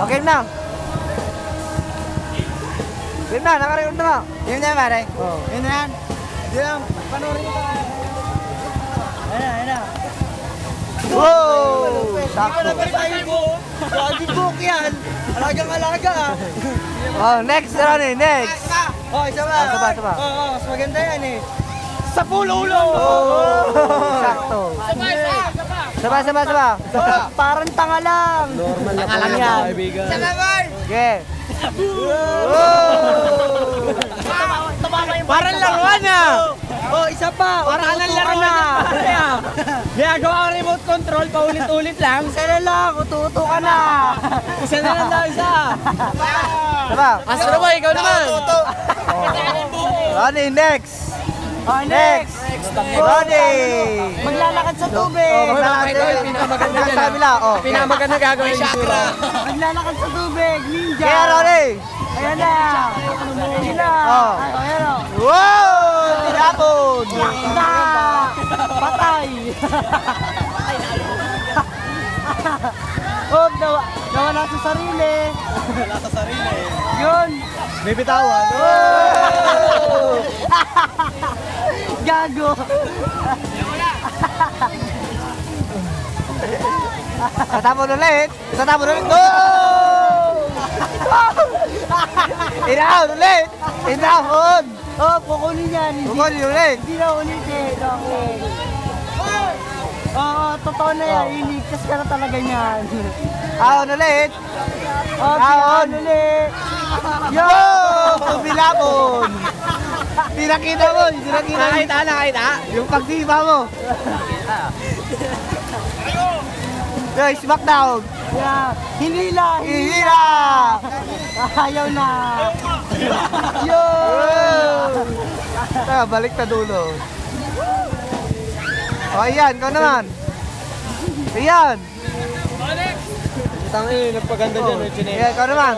Okay na. Game na, nakarecord na. Yun na pare. Oo. Yun na yan. Yun lang. Panoorin mo. Ayun na, ayun na. Wow! Sakto. Lagi book yan. Alagang alaga ah. Oh, next, Ronnie, next. Oh, isa pa. Ah, isa pa, isa pa. Oo, oh, mas maganda yan eh. Sa pulo ulo. Oh, sakto. Saba, saba, saba. Oh, parang tanga lang. Normal Tanga lang yan. Sama boy. Okay. Parang laruan ah. Oh, isa pa. Parang anong laruan na. Ginagawa ko remote control, paulit-ulit lang. Isa na lang, ututo ka na. Isa na lang daw, isa. Saba. Astro boy, ikaw naman. Ronnie, next. Oh, Next. Ronnie. Maglalakad sa tubig. Oh, maglalakad. Pinakamaganda ah. kabila, oh. Pinakamaganda gagawin ni Shura. Maglalakad sa tubig, ninja. Kaya, Ronnie. Ayan na. Ayan na. Oh. Ayan na. Wow! Tinapon! Na! Patay! oh, nawa, nawala sa sarili. Wala sa sarili. Yun. May bitawan. Gago. Tatapon ulit. Tatapon ulit. Oh! Inaon ulit. Inaon. Oh, kukunin yan. Kukunin ulit. hindi na ulitin. Okay. Oo, totoo na yan. Iligtas ka na talaga niyan. Ahon ulit. Oh, pinaan ulit. Yo! Tubilapon. Pinakita mo. Pinakita mo. Nakita, nakita. Yung pagdiba mo. Yo, smackdown. Yeah. Hinila, Ihira. Ayaw na. Yo! Teka, balik na dulo. O, ayan, ikaw naman. Ayan. Tangin, nagpaganda Oh, ayan, ikaw naman.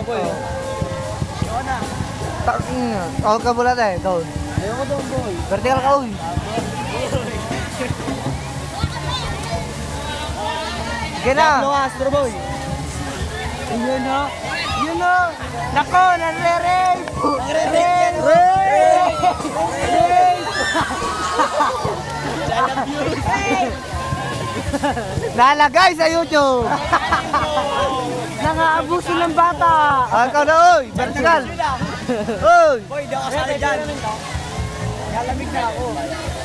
Tangin. Ako ka mula tayo. Doon. Ayoko doon, boy. Vertical ka, uy. Sige na. Astro boy. Yun na. Yun na. Nako, nare-rape. Nare-rape. Rape. Nalagay sa YouTube. Nangaabuso ng bata. Ikaw na, uy. Vertical. Uy. Boy, ako kasali dyan. Lalamig na ako.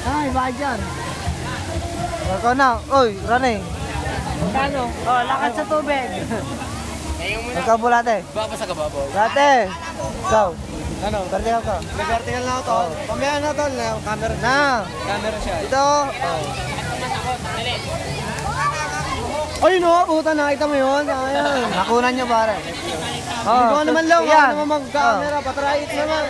Ay, ba dyan? Ikaw na. Uy, running. Kano? Oh, lakad sa tubig. Ikaw mula, te. Babasa ka ba? Dati. Ikaw. Ano? Vertical ka. Nag-vertical na ako to. Pamaya na to, na camera. Na. Camera siya. Ito. Ay no, puta nakita mo yun. Ayan. Nakunan nyo, pare. Hindi ko naman lang, Yan. ako naman mag-camera, patry it naman.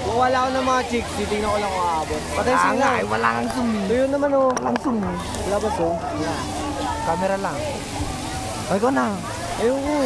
Kung wala ako ng mga chicks, titignan ko lang kung aabot. Patay Ah, siya nga, eh, wala kang zoom. eh. Tuyo naman oh. Walang zoom. eh. Wala ba so? Camera lang. Ay, ko na. Ayoko.